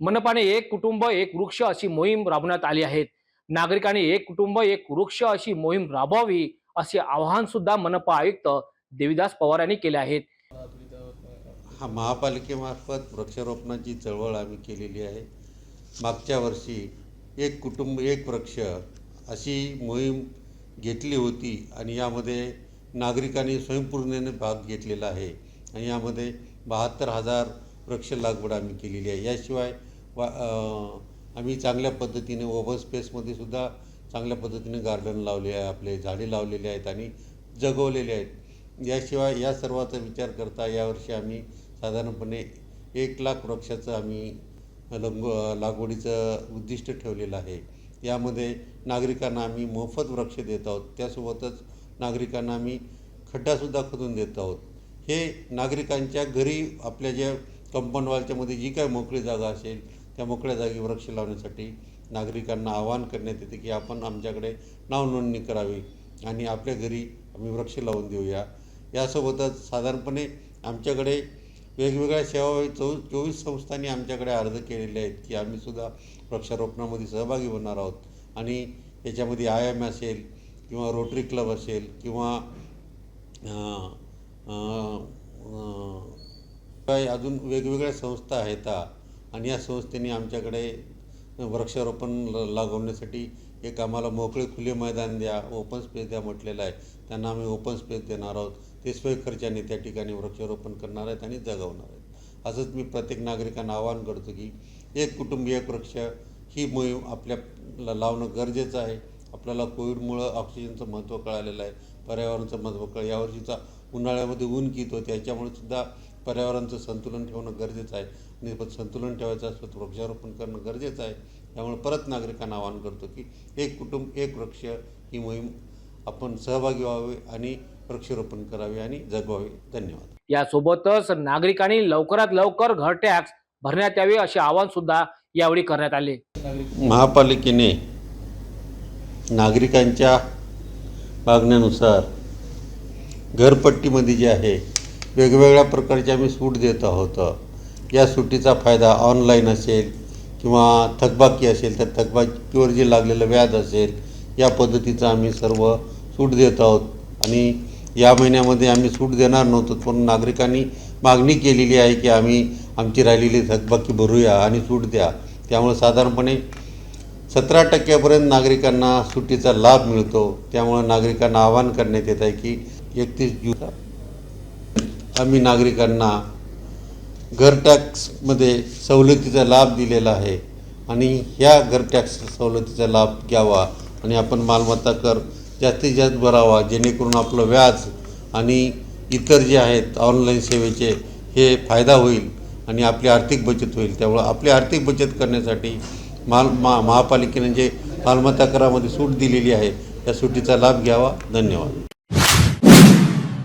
मनपाने एक कुटुंब एक वृक्ष अशी मोहीम राबवण्यात आली आहे. नागरिकांनी एक कुटुंब एक वृक्ष अशी मोहीम राबवावी असे आवाहन सुद्धा मनपा आयुक्त देविदास पवार यांनी केले आहेत हा महापालिकेमार्फत वृक्षारोपणाची चळवळ आम्ही केलेली आहे. मागच्या वर्षी एक कुटुंब एक वृक्ष अशी मोहीम घेतली होती आणि यामध्ये नागरिकांनी स्वयंपूर्णेने भाग घेतलेला आहे. आणि यामध्ये बहात्तर हजार वृक्ष लागवड आम्ही केलेली आहे. याशिवाय वा आम्ही चांगल्या पद्धतीने ओपन स्पेसमध्ये सुद्धा चांगल्या पद्धतीने गार्डन लावले आहे आपले झाडे लावलेले आहेत आणि जगवलेले आहेत. याशिवाय या सर्वाचा विचार करता यावर्षी आम्ही साधारणपणे एक लाख वृक्षाचं आम्ही लंग लागवडीचं उद्दिष्ट ठेवलेलं आहे. यामध्ये नागरिकांना आम्ही मोफत वृक्ष देत आहोत त्यासोबतच नागरिकांना आम्ही खड्डासुद्धा खोदून देत आहोत. हे नागरिकांच्या घरी आपल्या ज्या कंपाऊंड वॉलच्यामध्ये जी काय मोकळी जागा असेल त्या मोकळ्या जागी वृक्ष लावण्यासाठी नागरिकांना आवाहन करण्यात येते की आपण आमच्याकडे नावनोंदणी करावी आणि आपल्या घरी आम्ही वृक्ष लावून देऊया. यासोबतच साधारणपणे आमच्याकडे वेगवेगळ्या सेवा चौ चोवीस संस्थांनी आमच्याकडे अर्ज केलेले आहेत की आम्हीसुद्धा वृक्षारोपणामध्ये सहभागी होणार आहोत. आणि याच्यामध्ये आय एम असेल किंवा रोटरी क्लब असेल किंवा काय अजून वेगवेगळ्या संस्था आहेत आणि या संस्थेने आमच्याकडे वृक्षारोपण ल- लागवण्यासाठी एक आम्हाला मोकळे खुले मैदान द्या ओपन स्पेस द्या म्हटलेलं आहे. त्यांना आम्ही ओपन स्पेस देणार आहोत. ते स्वयंखर्चाने त्या ठिकाणी वृक्षारोपण करणार आहेत आणि जगवणार आहेत. असंच मी प्रत्येक नागरिकांना आवाहन करतो की एक कुटुंब एक वृक्ष ही मोहीम आपल्याला लावणं गरजेचं आहे. आपल्याला कोविडमुळं ऑक्सिजनचं महत्त्व कळालेलं आहे. पर्यावरणाचं महत्त्व कळ यावर्षीचा उन्हाळ्यामध्ये ऊन कित होते याच्यामुळे सुद्धा पर्यावरणाचं संतुलन ठेवणं गरजेचं आहे. आणि पण संतुलन ठेवायचं असलं तर वृक्षारोपण करणं गरजेचं आहे. त्यामुळे परत नागरिकांना आवाहन करतो की एक कुटुंब एक वृक्ष ही मोहीम आपण सहभागी व्हावे आणि वृक्षारोपण करावे आणि जगवावे. धन्यवाद. यासोबतच नागरिकांनी लवकरात लवकर घर टॅक्स भरण्यात यावे असे आवाहन सुद्धा यावेळी करण्यात आले. महापालिकेने नागरिकांच्या मागण्यानुसार घरपट्टीमध्ये जे आहे वेगवेगळ्या प्रकारची आम्ही सूट देत आहोत. या सुट्टीचा फायदा ऑनलाईन असेल किंवा थकबाकी असेल तर थकबाकीवर जे लागलेलं व्याज असेल या पद्धतीचं आम्ही सर्व सूट देत आहोत. आणि या महिन्यामध्ये आम्ही सूट देणार नव्हतो पण नागरिकांनी मागणी केलेली आहे की आम्ही आमची राहिलेली थकबाकी भरूया आणि सूट द्या. त्यामुळे साधारणपणे सतरा टक्क्यापर्यंत नागरिकांना सुट्टीचा लाभ मिळतो. त्यामुळे नागरिकांना आवाहन करण्यात येत आहे की एकतीस जून आम्ही नागरिकांना घर टॅक्समध्ये सवलतीचा लाभ दिलेला आहे आणि ह्या घर टॅक्स सवलतीचा लाभ घ्यावा आणि आपण मालमत्ता कर जास्तीत जास्त भरावा जेणेकरून आपलं व्याज आणि इतर जे आहेत ऑनलाईन सेवेचे हे फायदा होईल आणि आपली आर्थिक बचत होईल. त्यामुळं आपली आर्थिक बचत करण्यासाठी माल मा महापालिकेने जे मालमत्ता करामध्ये सूट दिलेली आहे त्या सुटीचा लाभ घ्यावा. धन्यवाद.